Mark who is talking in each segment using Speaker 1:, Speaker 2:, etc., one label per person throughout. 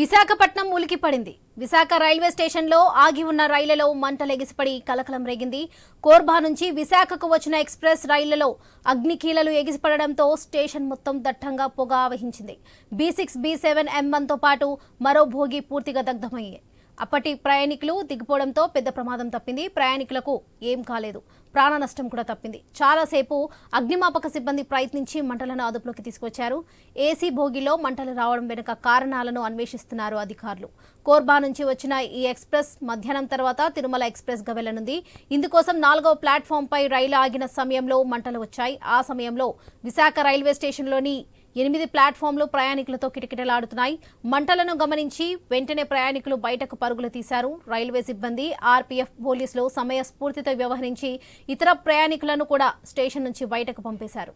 Speaker 1: Visakhapatnam ఉలికిపడింది Visakha railway స్టేషన్లో ఆగి ఉన్న రైళ్ళలో మంటలు ఎగిసిపడి కలకలం రేగింది. కోర్బా నుంచి విశాఖకు వచ్చిన ఎక్స్ప్రెస్ రైళ్ళలో అగ్నికీలలు ఎగిసిపడడంతో స్టేషన్ మొత్తం దట్టంగా పొగ ఆవహించింది. B six B seven M వన్తో పాటు మరో భోగి పూర్తిగా దగ్ధమయ్యాయి. అప్పటి ప్రయాణికులు దిగిపోవడంతో పెద్ద ప్రమాదం తప్పింది. ప్రయాణికులకు ఏం కాలేదు. ప్రాణ నష్టం కూడా తప్పింది. చాలాసేపు అగ్నిమాపక సిబ్బంది ప్రయత్నించి మంటలను అదుపులోకి తీసుకొచ్చారు. ఏసీ భోగిలో మంటలు రావడం వెనుక కారణాలను అన్వేషిస్తున్నారు అధికారులు. కోర్బా నుంచి వచ్చిన ఈ ఎక్స్ప్రెస్ మధ్యాహ్నం తర్వాత తిరుమల ఎక్స్ప్రెస్గా వెళ్ళనుంది. ఇందుకోసం నాలుగో ప్లాట్ఫామ్పై రైలు ఆగిన సమయంలో మంటలు వచ్చాయి. ఆ సమయంలో విశాఖ రైల్వే స్టేషన్లోని ఎనిమిది ప్లాట్ఫామ్లు ప్రయాణికులతో కిటకిటలాడుతున్నాయి. మంటలను గమనించి వెంటనే ప్రయాణికులు బయటకు పరుగులు తీశారు. రైల్వే సిబ్బంది ఆర్పీఎఫ్ పోలీసులు సమయస్ఫూర్తితో వ్యవహరించి ఇతర ప్రయాణికులను కూడా స్టేషన్ నుంచి బయటకు పంపేశారు.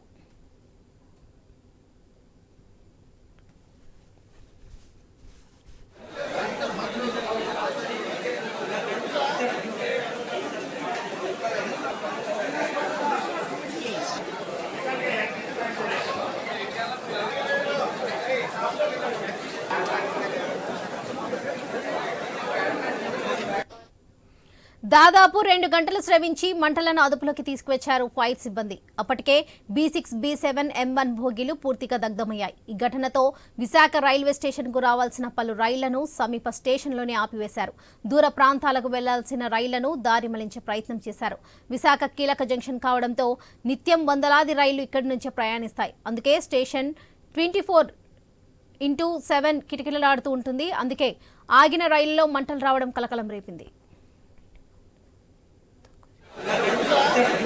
Speaker 1: దాదాపు రెండు గంటలు శ్రమించి మంటలను అదుపులోకి తీసుకువచ్చారు ఫైర్ సిబ్బంది. అప్పటికే B six B seven M one భోగిలు పూర్తిగా దగ్ధమయ్యాయి. ఈ ఘటనతో విశాఖ రైల్వే స్టేషన్కు రావాల్సిన పలు రైళ్ళను సమీప స్టేషన్లోనే ఆపివేశారు. దూర ప్రాంతాలకు వెళ్ళాల్సిన రైళ్ళను దారి మళ్ళించే ప్రయత్నం చేశారు. విశాఖ కీలక జంక్షన్ కావడంతో నిత్యం వందలాది రైళ్ళు ఇక్కడి నుంచే ప్రయాణిస్తాయి. అందుకే station twenty four into seven కిటకిటలాడుతూ ఉంటుంది. అందుకే ఆగిన రైల్లో మంటలు రావడం కలకలం రేపింది. Thank you.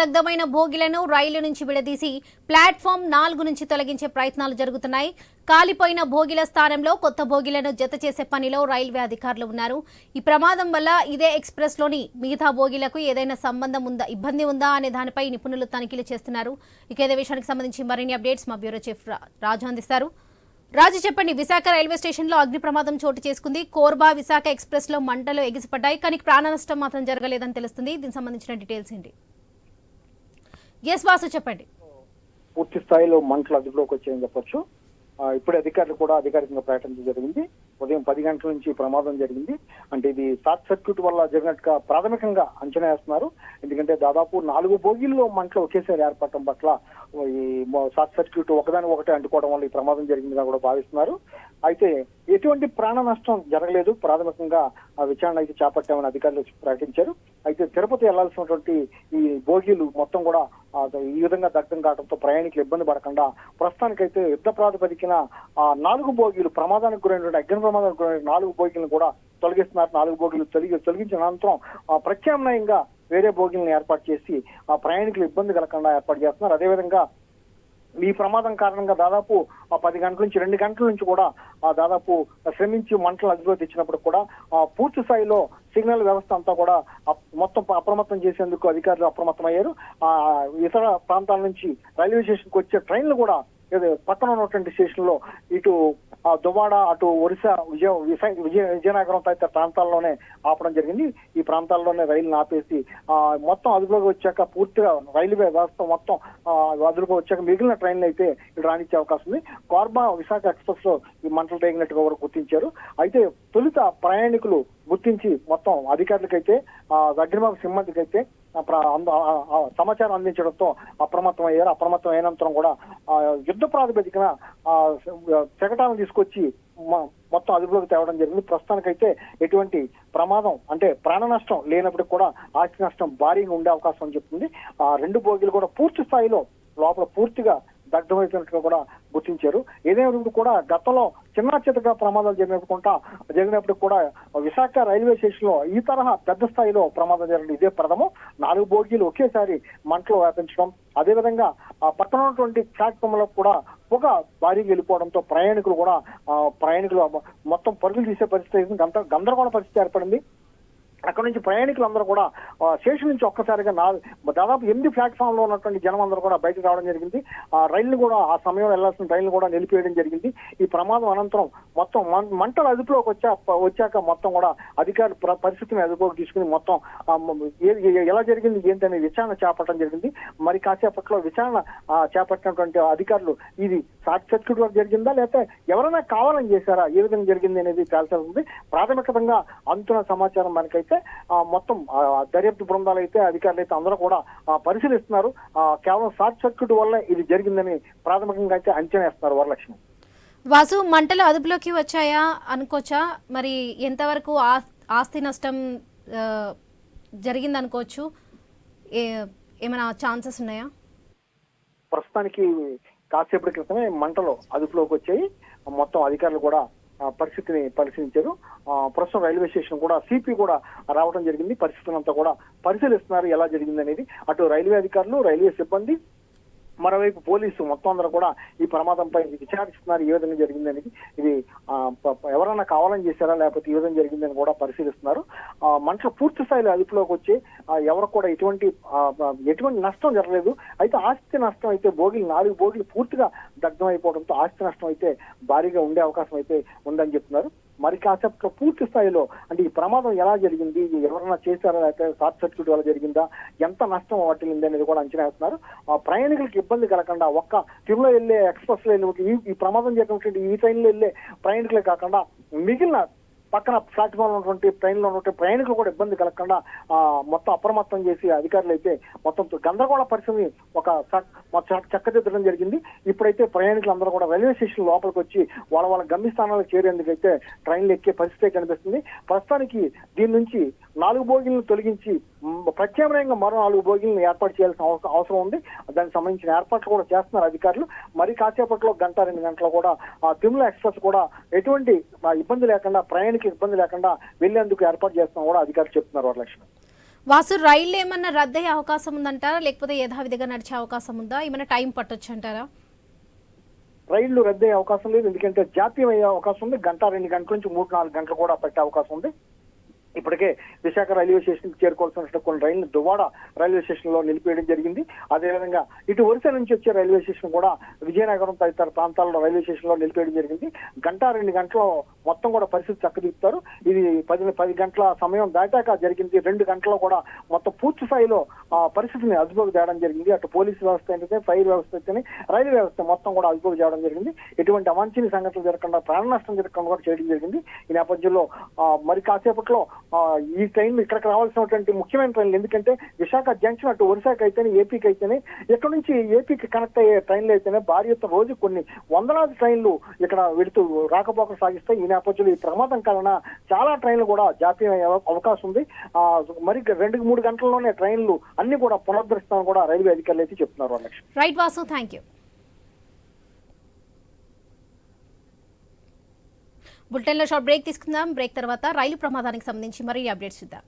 Speaker 1: దగ్ధమైన భోగిలను రైలు నుంచి విడదీసి ప్లాట్ఫామ్ నాలుగు నుంచి తొలగించే ప్రయత్నాలు జరుగుతున్నాయి. కాలిపోయిన భోగిల స్థానంలో కొత్త భోగిలను జత చేసే పనిలో రైల్వే అధికారులు ఉన్నారు. ఈ ప్రమాదం వల్ల ఇదే ఎక్స్ప్రెస్లోని మిగతా భోగిలకు ఏదైనా సంబంధం ఉందా ఇబ్బంది ఉందా అనే దానిపై నిపుణులు తనిఖీలు చేస్తున్నారు. ఇక ఇదే విషయానికి సంబంధించి మరిన్ని అప్డేట్స్ మా బ్యూరో చీఫ్ రాజు అందిస్తారు. రాజు చెప్పండి విశాఖ రైల్వే స్టేషన్లో అగ్ని ప్రమాదం చోటు చేసుకుంది. కోర్బా విశాఖ ఎక్స్ప్రెస్లో మంటలు ఎగిసిపడ్డాయి. కానీ ప్రాణ నష్టం మాత్రం జరగలేదని తెలుస్తుంది. దీనికి సంబంధించిన డీటెయిల్స్ ఏంటి? ఎస్ వాసు చెప్పండి.
Speaker 2: పూర్తి స్థాయిలో మంటలు అదుపులోకి వచ్చాయని చెప్పొచ్చు. ఇప్పుడే అధికారులు కూడా అధికారికంగా ప్రకటించడం జరిగింది. ఉదయం పది గంటల నుంచి ప్రమాదం జరిగింది. అంటే ఇది షార్ట్ సర్క్యూట్ వల్ల జరిగినట్టుగా ప్రాథమికంగా అంచనా వేస్తున్నారు. ఎందుకంటే దాదాపు నాలుగు బోగిల్లో మంటలు ఒకేసారి ఏర్పడటం పట్ల ఈ షార్ట్ సర్క్యూట్ ఒకదాని ఒకటి అంటుకోవడం వల్ల ఈ ప్రమాదం జరిగిందిగా కూడా భావిస్తున్నారు. అయితే ఎటువంటి ప్రాణ నష్టం జరగలేదు. ప్రాథమికంగా ఆ విచారణ అయితే చేపట్టామని అధికారులు ప్రకటించారు. అయితే తిరుపతి వెళ్ళాల్సినటువంటి ఈ బోగీలు మొత్తం కూడా ఈ విధంగా దగ్ధం కావడంతో ప్రయాణికులు ఇబ్బంది పడకుండా ప్రస్తుతానికైతే యుద్ధ ప్రాతిపదికన ఆ నాలుగు బోగీలు ప్రమాదానికి గురైనటువంటి అగ్ని ప్రమాదానికి గురైన నాలుగు బోగీలను కూడా తొలగిస్తున్నారు. నాలుగు బోగీలు తొలగి తొలగించిన అనంతరం ఆ, ప్రత్యామ్నాయంగా వేరే బోగీలను ఏర్పాటు చేసి ఆ ప్రయాణికులు ఇబ్బంది కలగకుండా ఏర్పాటు చేస్తున్నారు. అదేవిధంగా ఈ ప్రమాదం కారణంగా దాదాపు ఆ పది గంటల నుంచి రెండు గంటల నుంచి కూడా ఆ దాదాపు శ్రమించి మంటలు అదుపులో తెచ్చినప్పుడు కూడా ఆ పూర్తి స్థాయిలో సిగ్నల్ వ్యవస్థ అంతా కూడా మొత్తం అప్రమత్తం చేసేందుకు అధికారులు అప్రమత్తమయ్యారు. ఆ ఇతర ప్రాంతాల నుంచి రైల్వే స్టేషన్కి వచ్చే ట్రైన్లు కూడా పక్కన ఉన్నటువంటి స్టేషన్లో ఇటు ఆ దువాడ అటు ఒరిస్సా విజయ విజయ విజయనగరం తదితర ప్రాంతాల్లోనే ఆపడం జరిగింది. ఈ ప్రాంతాల్లోనే రైలును ఆపేసి ఆ మొత్తం అదుపులోకి వచ్చాక పూర్తిగా రైల్వే వ్యవస్థ మొత్తం అదుపులోకి వచ్చాక మిగిలిన ట్రైన్లు అయితే ఇటు రానిచ్చే అవకాశం ఉంది. కార్బా విశాఖ ఎక్స్ప్రెస్లో ఈ మంటలు రేగినట్టుగా వారు గుర్తించారు. అయితే తొలుత ప్రయాణికులు గుర్తించి మొత్తం అధికారులకైతే ఆ, అగ్నిమాపక సిబ్బందికి అయితే సమాచారం అందించడంతో అప్రమత్తం అయ్యారు. అప్రమత్తం అయినంతరం కూడా ఆ, యుద్ధ ప్రాతిపదికన ఆ, శకటాలను తీసుకొచ్చి మ- మొత్తం అదుపులోకి తేవడం జరిగింది. ప్రస్తుతానికైతే ఎటువంటి ప్రమాదం అంటే ప్రాణ నష్టం లేనప్పటికి కూడా ఆస్తి నష్టం భారీగా ఉండే అవకాశం అని చెప్తుంది. ఆ రెండు బోగీలు కూడా పూర్తి స్థాయిలో లోపల పూర్తిగా దగ్ధమైపోయినట్టుగా కూడా గుర్తించారు. ఏదైనప్పుడు కూడా గతంలో చిన్న చితగా ప్రమాదాలు జరిగినప్పుడు జరిగినప్పుడు కూడా విశాఖ రైల్వే స్టేషన్లో ఈ తరహా పెద్ద స్థాయిలో ప్రమాదం జరిగిన ఇదే ప్రథమం. నాలుగు బోగీలు ఒకేసారి మంటలు వ్యాపించడం. అదేవిధంగా ఆ పక్కన ఉన్నటువంటి ప్లాట్ఫామ్లో కూడా పొగ భారీగా వెళ్ళిపోవడంతో ప్రయాణికులు కూడా ప్రయాణికులు మొత్తం పరుగులు తీసే పరిస్థితి గందరగోళ పరిస్థితి ఏర్పడింది. అక్కడ నుంచి ప్రయాణికులందరూ కూడా స్టేషన్ నుంచి ఒక్కసారిగా నా దాదాపు ఎనిమిది ప్లాట్ఫామ్లో ఉన్నటువంటి జనం అందరూ కూడా బయటకు రావడం జరిగింది. ఆ రైళ్ళు కూడా ఆ సమయంలో వెళ్ళాల్సిన రైళ్ళు కూడా నిలిపివేయడం జరిగింది. ఈ ప్రమాదం అనంతరం మొత్తం మం- మంటలు అదుపులోకి వచ్చా వచ్చాక మొత్తం కూడా అధికారులు పరిస్థితిని అదుపులోకి తీసుకుని మొత్తం ఎలా జరిగింది ఏంటనే విచారణ చేపట్టడం జరిగింది. మరి కాసేపట్లో విచారణ చేపట్టినటువంటి అధికారులు ఇది షార్ట్ సర్క్యూట్ వరకు జరిగిందా? లేకపోతే ఎవరైనా కావాలని చేశారా? ఏ విధంగా జరిగింది అనేది తేల్చాల్సి ఉంది. ప్రాథమికంగా అందుతున్న సమాచారం మనకైతే మొత్తం దర్యాప్తు బృందాలు అయితే అధికారులు అయితే అందరూ కూడా పరిశీలిస్తున్నారు. కేవలం షార్ట్ సర్క్యూట్ వల్ల ఇది జరిగిందని ప్రాథమికంగా అయితే అంచనా వేస్తున్నారు వరలక్ష్మి.
Speaker 1: వాసు మంటలు అదుపులోకి వచ్చాయా అనుకోవచ్చా? మరి ఎంతవరకు ఆస్తి నష్టం ఆ, జరిగిందనుకోవచ్చు? ఏ ఏమైనా ఛాన్సెస్ ఉన్నాయా?
Speaker 2: ప్రస్తుతానికి కాసేపటి క్రితమే మంటలు అదుపులోకి వచ్చాయి. మొత్తం అధికారులు కూడా పరిస్థితిని పరిశీలించారు. ప్రస్తుతం రైల్వే స్టేషన్ కూడా సిపి కూడా రావడం జరిగింది. పరిస్థితులంతా కూడా పరిశీలిస్తున్నారు. ఎలా జరిగింది అనేది అటు రైల్వే అధికారులు రైల్వే సిబ్బంది మరోవైపు పోలీసు మొత్తం అందరూ కూడా ఈ ప్రమాదంపై విచారిస్తున్నారు. ఏ విధంగా జరిగిందని ఇది ఎవరైనా కావాలని చేశారా లేకపోతే ఈ విధంగా జరిగిందని కూడా పరిశీలిస్తున్నారు. మంట పూర్తి స్థాయిలో అదుపులోకి వచ్చి ఎవరు కూడా ఎటువంటి ఎటువంటి నష్టం జరగలేదు. అయితే ఆస్తి నష్టం అయితే బోగిలు నాలుగు బోగిలు పూర్తిగా దగ్ధం అయిపోవడంతో ఆస్తి నష్టం అయితే భారీగా ఉండే అవకాశం అయితే ఉందని చెప్తున్నారు. మరి కాసేపట్లో పూర్తి స్థాయిలో అంటే ఈ ప్రమాదం ఎలా జరిగింది ఎవరైనా చేశారా లేకపోతే షార్ట్ సర్క్యూట్ వల్ల జరిగిందా ఎంత నష్టం వాటిల్లింది అనేది కూడా అంచనా వేస్తున్నారు. ఆ ప్రయాణికులకు ఇబ్బంది కలగకుండా ఒక్క తిరుమల వెళ్ళే ఎక్స్ప్రెస్లో వెళ్ళే ఈ ప్రమాదం జరిగినటువంటి ఈ ట్రైన్లో వెళ్ళే ప్రయాణికులే కాకుండా మిగిలిన పక్కన ప్లాట్ఫామ్ ఉన్నటువంటి ట్రైన్లో ఉన్నటువంటి ప్రయాణికులు కూడా ఇబ్బంది కలగకుండా ఆ, మొత్తం అప్రమత్తం చేసి అధికారులు అయితే మొత్తం గందరగోళ పరిస్థితిని ఒక చక్కదిద్దడం జరిగింది. ఇప్పుడైతే ప్రయాణికులు అందరూ కూడా రైల్వే స్టేషన్ లోపలికి వచ్చి వాళ్ళ వాళ్ళ గమ్యస్థానాలకు చేరేందుకైతే ట్రైన్లు ఎక్కే పరిస్థితి కనిపిస్తుంది. ప్రస్తుతానికి దీని నుంచి నాలుగు బోగిలను తొలగించి ప్రత్యామ్నాయంగా మరో నాలుగు బోగిలను ఏర్పాటు చేయాల్సిన అవసరం ఉంది. దానికి సంబంధించిన ఏర్పాట్లు కూడా చేస్తున్నారు అధికారులు. మరి కాసేపట్లో గంట రెండు గంటలు కూడా ఆ తిరుమల ఎక్స్ప్రెస్ కూడా ఎటువంటి ఇబ్బంది లేకుండా ప్రయాణికులకు ఇబ్బంది లేకుండా వెళ్ళేందుకు ఏర్పాటు చేస్తాం కూడా అధికారులు చెప్తున్నారు వరలక్ష్మి.
Speaker 1: వాసు రైళ్ళు ఏమన్నా రద్దయ్యే అవకాశం ఉందంటారా? లేకపోతే యథావిధిగా నడిచే అవకాశం ఉందా? ఏమైనా టైం పట్టొచ్చు అంటారా
Speaker 2: రైళ్ళు రద్దయ్యే అవకాశం లేదు. ఎందుకంటే జాతీయం అయ్యే అవకాశం ఉంది. గంట రెండు గంటల నుంచి మూడు నాలుగు గంటలు కూడా పెట్టే అవకాశం ఉంది. ఇప్పటికే విశాఖ రైల్వే స్టేషన్ చేరుకోవాల్సిన కొన్ని రైళ్ళు దువ్వాడ రైల్వే స్టేషన్లో నిలిపేయడం జరిగింది. అదేవిధంగా ఇటు వరుస నుంచి వచ్చే రైల్వే స్టేషన్ కూడా విజయనగరం తదితర ప్రాంతాల్లో రైల్వే స్టేషన్లో నిలిపేయడం జరిగింది. గంట రెండు గంటలు మొత్తం కూడా పరిస్థితి చక్కదిప్పుతారు ఇది పది పది గంటల సమయం దాటాక జరిగింది. రెండు గంటల్లో కూడా మొత్తం పూర్తి స్థాయిలో పరిస్థితిని అదుపులోకి తేవడం జరిగింది. అటు పోలీసు వ్యవస్థ ఏంటంటే ఫైర్ వ్యవస్థ అయితే రైల్వే వ్యవస్థ మొత్తం కూడా అదుపులోకి చేయడం జరిగింది. ఎటువంటి అవాంఛనీయ సంఘటనలు జరగకుండా ప్రాణ నష్టం జరగకుండా కూడా చేయడం జరిగింది. ఈ నేపథ్యంలో మరి కాసేపట్లో ఈ ట్రైన్లు ఇక్కడికి రావాల్సినటువంటి ముఖ్యమైన ట్రైన్లు. ఎందుకంటే విశాఖ జంక్షన్ అటు ఒరిసాకి అయితేనే ఏపీకి అయితేనే ఇక్కడ నుంచి ఏపీకి కనెక్ట్ అయ్యే ట్రైన్లు అయితేనే భారీ ఎత్తున రోజు కొన్ని వందలాది ట్రైన్లు ఇక్కడ వెళుతూ రాకపోకలు సాగిస్తాయి. ఈ నేపథ్యంలో ఈ ప్రమాదం కారణంగా చాలా ట్రైన్లు కూడా జాప్యం అయ్యే అవకాశం ఉంది. మరి రెండు మూడు గంటల్లోనే ట్రైన్లు అన్ని కూడా పునరుద్ధరిస్తామని కూడా రైల్వే అధికారులు అయితే చెప్తున్నారు
Speaker 1: రైట్ వాసు థ్యాంక్ యూ బులెటిన్లో షార్ట్ బ్రేక్ తీసుకుందాం. బ్రేక్ తర్వాత రైలు ప్రమాదానికి సంబంధించి మరిన్ని అప్డేట్స్ చూద్దాం.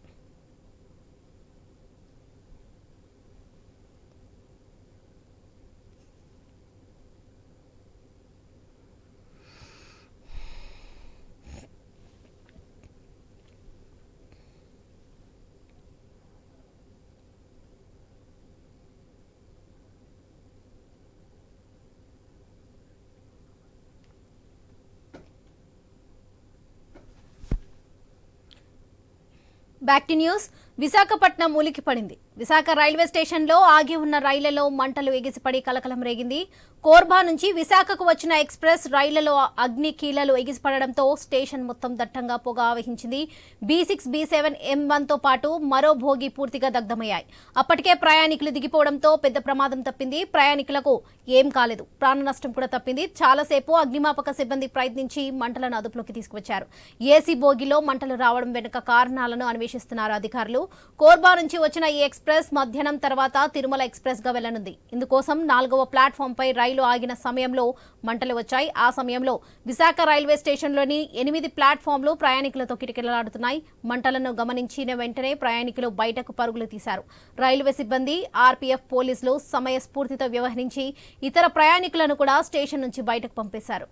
Speaker 1: Back to news. విశాఖపట్నం ఉలికి పడింది. విశాఖ రైల్వే స్టేషన్లో ఆగి ఉన్న రైళ్ళలో మంటలు ఎగిసిపడి కలకలం రేగింది. కోర్బా నుంచి విశాఖకు వచ్చిన ఎక్స్ప్రెస్ రైళ్ళలో అగ్ని కీలలు ఎగిసిపడడంతో స్టేషన్ మొత్తం దట్టంగా పొగ ఆవహించింది. B six B seven M వన్తో పాటు మరో భోగి పూర్తిగా దగ్ధమయ్యాయి. అప్పటికే ప్రయాణికులు దిగిపోవడంతో పెద్ద ప్రమాదం తప్పింది. ప్రయాణికులకు ఏం కాలేదు. ప్రాణ నష్టం కూడా తప్పింది. చాలాసేపు అగ్నిమాపక సిబ్బంది ప్రయత్నించి మంటలను అదుపులోకి తీసుకువచ్చారు. ఏసీ భోగిలో మంటలు రావడం వెనుక కారణాలను అన్వేషిస్తున్నారు అధికారులు. కోర్బా నుంచి వచ్చిన ఈ ఎక్స్ప్రెస్ మధ్యాహ్నం తర్వాత తిరుమల ఎక్స్ప్రెస్గా వెళ్ళనుంది. ఇందుకోసం నాలుగవ ప్లాట్ఫామ్ పై రైలు ఆగిన సమయంలో మంటలు వచ్చాయి. ఆ సమయంలో విశాఖ రైల్వే స్టేషన్లోని ఎనిమిది ప్లాట్ఫామ్లు ప్రయాణికులతో కిటకిటలాడుతున్నాయి. మంటలను గమనించిన వెంటనే ప్రయాణికులు బయటకు పరుగులు తీశారు. రైల్వే సిబ్బంది ఆర్పీఎఫ్ పోలీసులు సమయస్ఫూర్తితో వ్యవహరించి ఇతర ప్రయాణికులను కూడా స్టేషన్ నుంచి బయటకు పంపేశారు.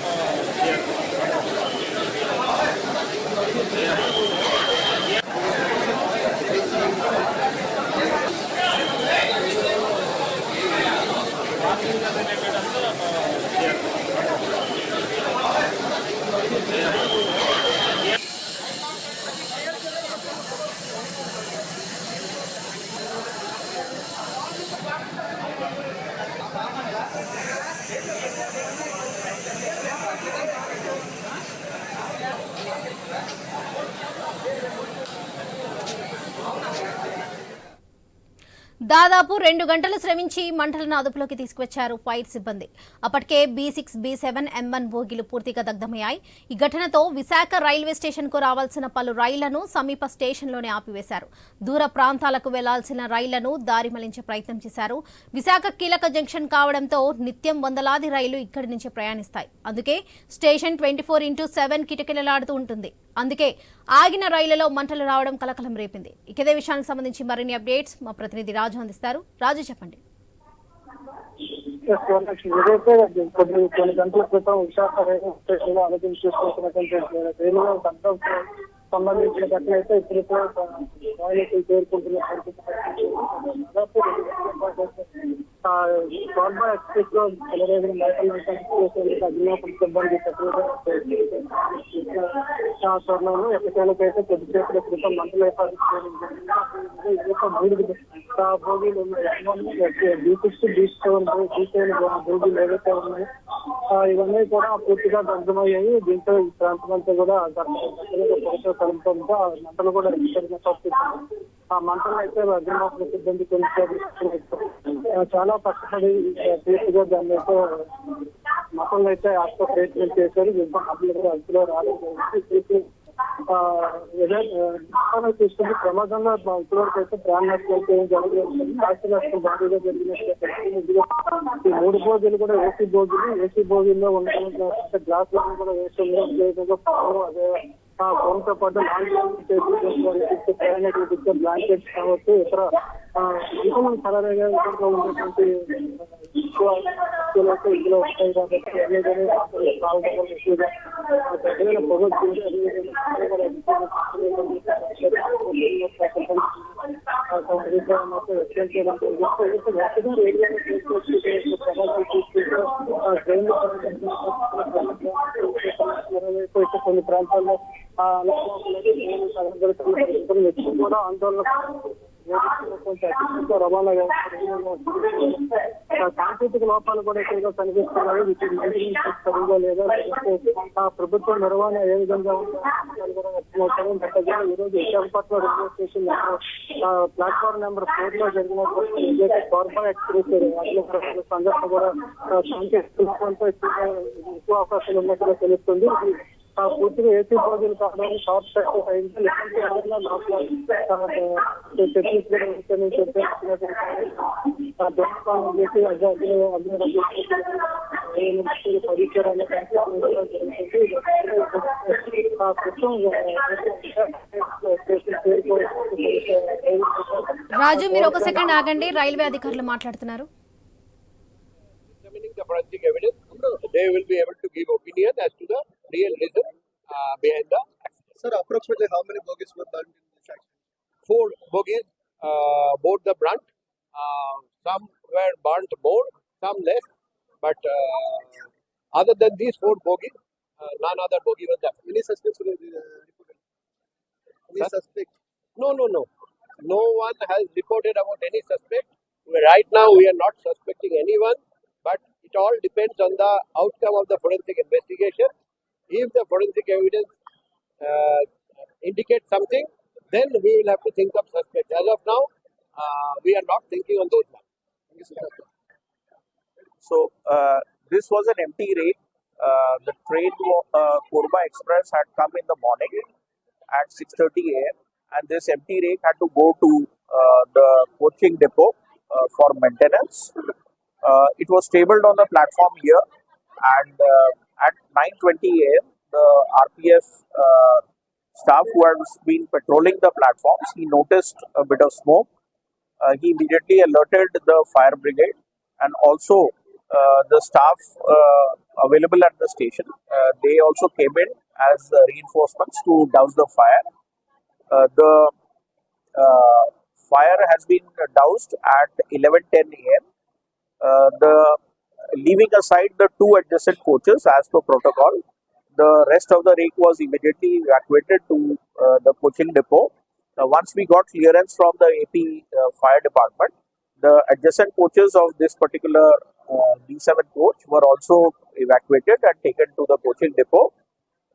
Speaker 1: Yeah. దాదాపు రెండు గంటలు శ్రమించి మంటలను అదుపులోకి తీసుకువచ్చారు ఫైర్ సిబ్బంది. అప్పటికే B six B seven M one బోగీలు పూర్తిగా దగ్ధమయ్యాయి. ఈ ఘటనతో విశాఖ రైల్వే స్టేషన్కు రావాల్సిన పలు రైళ్ళను సమీప స్టేషన్లోనే ఆపివేశారు. దూర ప్రాంతాలకు వెళ్ళాల్సిన రైళ్ళను దారి మళ్ళించే ప్రయత్నం చేశారు. విశాఖ కీలక జంక్షన్ కావడంతో నిత్యం వందలాది రైళ్ళు ఇక్కడి నుంచి ప్రయాణిస్తాయి. అందుకే station twenty four into seven కిటకిలలాడుతూ ఉంటుంది. అందుకే ఆగిన రైళ్ళలో మంటలు రావడం కలకలం రేపింది. ఇక ఇదే విషయానికి సంబంధించి మరిన్ని అప్డేట్స్. మా ప్రతినిధి రాజు రాజు అందిస్తారు రాజు చెప్పండి
Speaker 3: కొన్ని కొన్ని గంటల క్రితం విశాఖ రైల్వే స్టేషన్లో ఆలోచన చేసుకుంటున్నటువంటి రైల్వే సంఘం సంబంధించిన ఘటన అయితే ఇప్పుడు ప్రయాణికులు చేరుకుంటున్న పరిస్థితి దాదాపు కోర్బా ఎక్స్ప్రెస్లో చెలరేగిన మైకల్ చేసేందుకు అగ్నిమాపక సిబ్బంది ఎక్కడికైతే క్రితం మంటలు యొక్క మూడు భోగిలు B six B seven B seven భోగిలు ఏవైతే ఉన్నాయో ఇవన్నీ కూడా పూర్తిగా దగ్ధమయ్యాయి. దీంతో ఈ ప్రాంతం అంతా కూడా పొగతో కలుపుతుంటే ఆ మంటలు కూడా ఆ మంటలు అయితే అగ్నిమాపక సిబ్బంది కొంచెం చాలా కష్టపడి పూర్తిగా దాన్ని అయితే మొత్తంలో అయితే ఆత్మ ప్రయత్నం చేశారు. విభాగాలు అదుపులో రాలేదు ఆ, చూసుకుంటే ప్రమాదంలో ఇప్పటివరకు అయితే ప్రాణ నష్టం అయితే ఏం జరగలేదు ఆస్తి నష్టం భారీగా జరిగినట్టు ఈ మూడు భోజులు కూడా ఏసీ భోజులు ఏసీ భోజుల్లో ఉండడం గ్లాస్లో కూడా వేసి ఉండడం అదే ఫోన్తో పాటు con de que se viene de través que కొంచెం అతిశయంతో రవాణా వ్యవస్థ సాంకేతిక లోపాలు కూడా ఎక్కువగా కనిపిస్తున్నాయి. వీటి సరిగా లేదా ఆ ప్రభుత్వ నిర్వహణ ఏ విధంగా ఈ రోజు Visakhapatnam railway station platform number ఫోర్లో జరిగినటువంటి ఏదైతే కార్బా ఎక్స్ప్రెస్ అగ్నిపరమైన సంఘటన కూడా సాంకేతిక లోపంతో ఎక్కువ అవకాశాలు ఉన్నట్టుగా తెలుస్తుంది. పూర్తిగా ఏసీ భోజనం కావడం షార్ట్ సర్క్యూట్ అయింది. లేకుంటే ఎవరైనా చేసి అగ్ని అగ్ని పరిచయాన్ని
Speaker 1: రాజు మీరు ఒక సెకండ్ ఆగండి. రైల్వే అధికారులు మాట్లాడుతున్నారు.
Speaker 4: They will be able to give opinion as to the real reason uh, behind the
Speaker 5: Sir, approximately how many bogies were burned in this accident?
Speaker 4: four bogies uh, the brunt. Uh, some were burnt more, some less, but uh, other than these four bogies, uh, none other bogie was there.
Speaker 5: Any suspects were uh, reported? Any
Speaker 4: Sir?
Speaker 5: suspect?
Speaker 4: No, no, no. No one has reported about any suspect. Right now, we are not suspecting anyone, but it all depends on the outcome of the forensic investigation. If the forensic evidence uh, indicates something, then we will have to think of suspects. As of now, uh, we are not thinking on those lines.
Speaker 6: So uh, this was an empty raid. Uh, the train uh, Korba Express had come in the morning at 6:30 a.m. and this empty rake had to go to uh, the coaching depot uh, for maintenance. Uh, it was stabled on the platform here, and uh, at 9:20 a.m. the RPF uh, staff who had been patrolling the platforms he noticed a bit of smoke. Uh, he immediately alerted the fire brigade and also uh, the staff uh, available at the station. Uh, they also came in as uh, reinforcements to douse the fire. Uh, the uh, fire has been doused at 11:10 a.m. Uh, the leaving aside the two adjacent coaches as per protocol, the rest of the rake was immediately evacuated to uh, the coaching depot. Uh, once we got clearance from the AP uh, fire department, the adjacent coaches of this particular uh, B7 coach were also evacuated and taken to the coaching depot.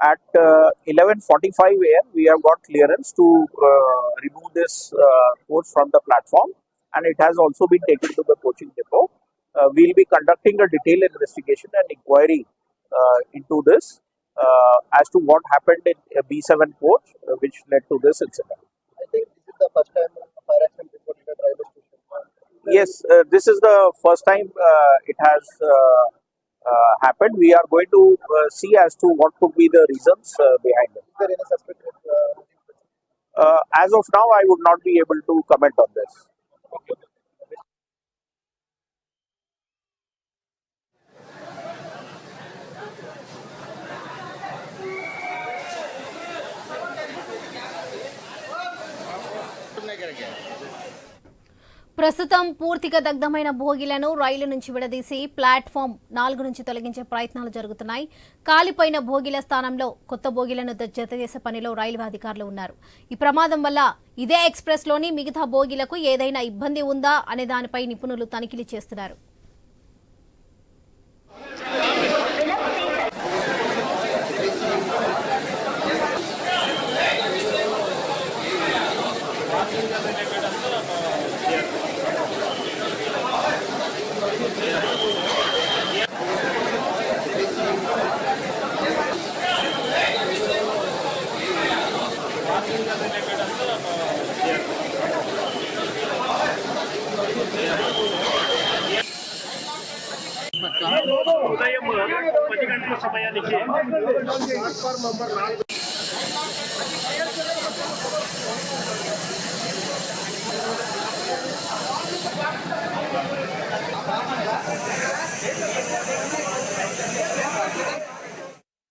Speaker 6: At uh, 11:45 a.m., we have got clearance to uh, remove this uh, coach from the platform, and it has also been taken to the coaching depot. Uh, we'll be conducting a detailed investigation and inquiry uh, into this uh, as to what happened in a B7 coach, uh, which led to this incident.
Speaker 5: I think this is the first time a fire accident reported at railway station.
Speaker 6: Yes, uh, this is the first time uh, it has uh, uh, happened. We are going to uh, see as to what could be the reasons uh, behind it.
Speaker 5: Is there any suspected? Uh,
Speaker 6: Uh, as of now, I would not be able to comment on this.
Speaker 1: ప్రస్తుతం పూర్తిగా దగ్ధమైన భోగిలను రైలు నుంచి విడదీసి platform నాలుగు నుంచి తొలగించే ప్రయత్నాలు జరుగుతున్నాయి. కాలిపోయిన భోగిల స్థానంలో కొత్త భోగిలను ద- జతచేసే పనిలో రైల్వే అధికారులు ఉన్నారు. ఈ ప్రమాదం వల్ల ఇదే ఎక్స్ప్రెస్లోని మిగతా భోగిలకు ఏదైనా ఇబ్బంది ఉందా అనే దానిపై నిపుణులు తనిఖీలు చేస్తున్నారు.
Speaker 7: ఉదయం పది గంటల సమయానికి ప్లాట్ఫామ్ నంబర్ నాలుగు Thank you. ఎంత పెద్ద